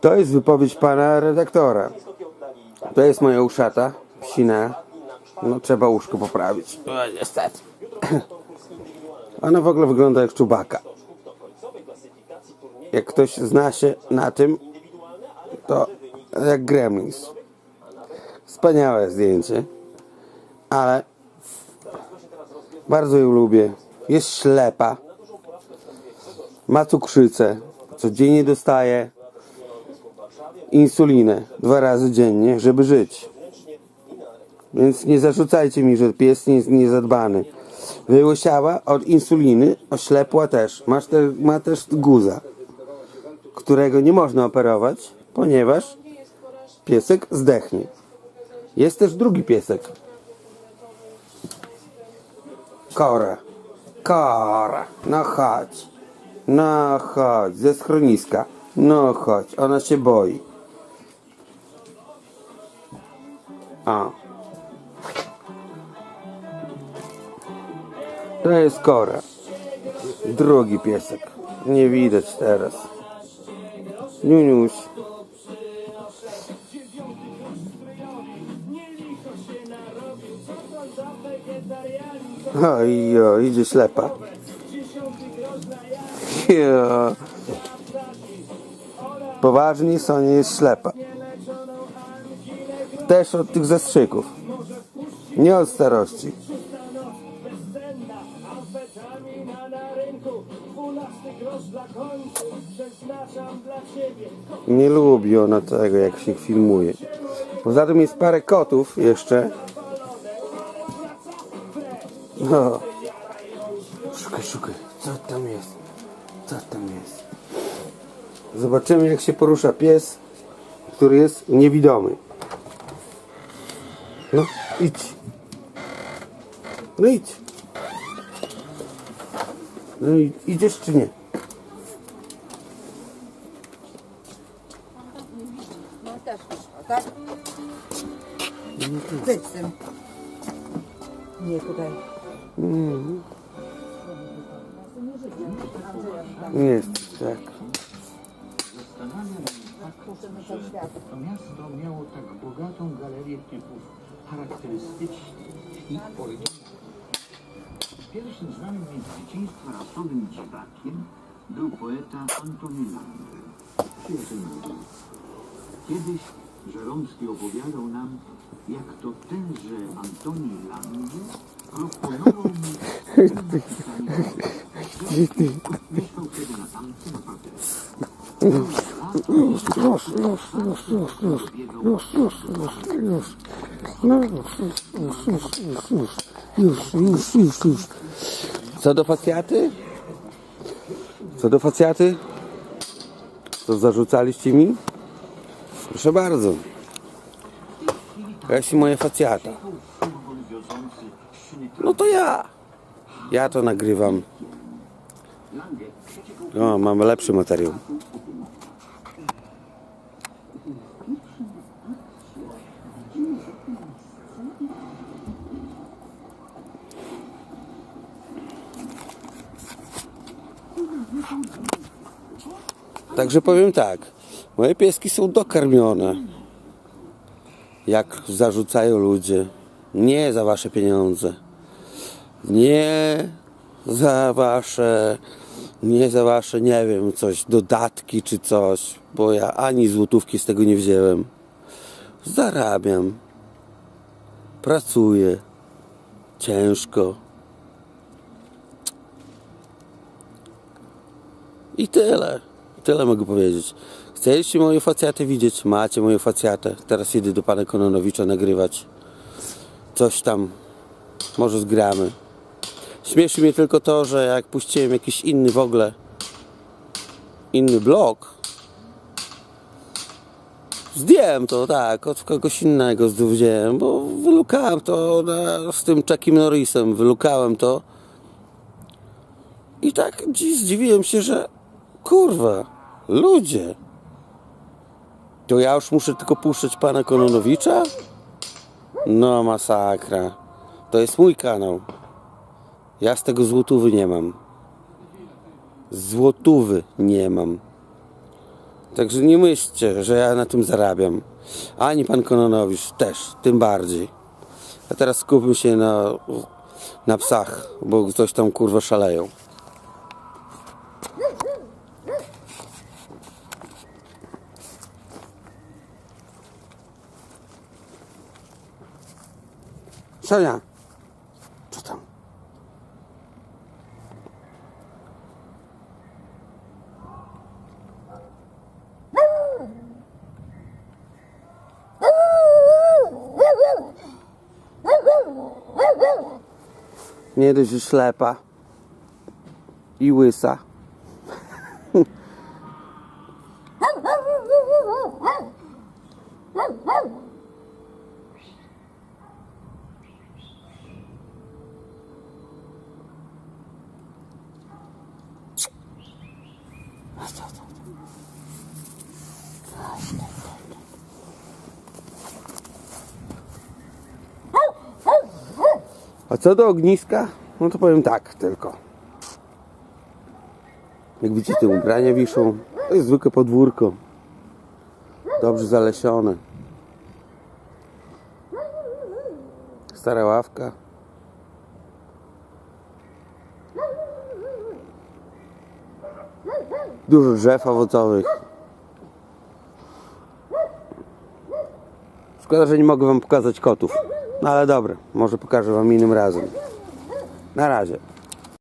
To jest wypowiedź pana redaktora. To jest moja uszata, psina. No trzeba łóżko poprawić. No niestety. Ona w ogóle wygląda jak czubaka. Jak ktoś zna się na tym, to jak Gremlins. Wspaniałe zdjęcie. Ale bardzo ją lubię. Jest ślepa. Ma cukrzycę. Codziennie dostaje insulinę dwa razy dziennie, żeby żyć. Więc nie zarzucajcie mi, że pies nie jest niezadbany. Wyłysiała od insuliny, oślepła też. Masz te, ma też guza, którego nie można operować, ponieważ piesek zdechnie. Jest też drugi piesek. Kora. Kora. No chodź. No chodź. Ze schroniska. No chodź. Ona się boi. A. To jest Kora. Drugi piesek. Nie widać teraz. Niuniuś. Oj, oj, idzie ślepa. Jo. Poważnie, Sonia jest ślepa. Też od tych zastrzyków. Nie od starości. Nie lubi ona tego, jak się filmuje. Poza tym jest parę kotów jeszcze. No. Szukaj, szukaj. Co tam jest? Co tam jest? Zobaczymy, jak się porusza pies, który jest niewidomy. No, idź. No idź. No i idziesz czy nie? No też tak? Zejdź z tym. Nie, tutaj. Jest, tak. To miasto miało tak bogatą galerię typów charakterystycznych i oryginalnych. Pierwszym znanym z dzieciństwa rasowym dziwakiem był poeta Antoni mówił, Kiedyś Żeromski opowiadał nam, jak to tenże Antoni Landry proponował mu Mieszkał wtedy na samce na parterze. Już, już, już, już, już, już, już, już, już, już. No, już, już, już, już. Co do facjaty? Co do facjaty? Co zarzucaliście mi? Proszę bardzo. Jeśli moje facjata. No to ja. Ja to nagrywam. O, mam lepszy materiał. Także powiem tak, moje pieski są dokarmione. Jak zarzucają ludzie. Nie za wasze pieniądze. Nie za wasze, nie za wasze, nie wiem, coś, dodatki czy coś, bo ja ani złotówki z tego nie wziąłem. Zarabiam. Pracuję. Ciężko. I tyle. Tyle mogę powiedzieć. Chcieliście moje facjaty widzieć? Macie moje facjatę. Teraz jedę do pana Kononowicza nagrywać. Coś tam. Może zgramy. Śmieszy mnie tylko to, że jak puściłem jakiś inny w ogóle inny blog zdjąłem to tak, od kogoś innego wziąłem, bo wylukałem to na, z tym Chuckiem Norrisem, wylukałem to i tak dziś zdziwiłem się, że kurwa, ludzie to ja już muszę tylko puszczać pana Kononowicza? No masakra. To jest mój kanał. Ja z tego złotówy nie mam. Złotówy nie mam. Także nie myślcie, że ja na tym zarabiam. Ani pan Kononowicz też, tym bardziej. A teraz skupmy się na, na psach, bo coś tam kurwa szaleją. Sonia, co tam? Nie dość, że ślepa i łysa. A co do ogniska, no to powiem tak tylko. Jak widzicie, te ubrania wiszą. To jest zwykłe podwórko. Dobrze zalesione. Stara ławka. Dużo drzew owocowych. Szkoda, że nie mogę wam pokazać kotów. No ale dobra, może pokażę wam innym razem. Na razie.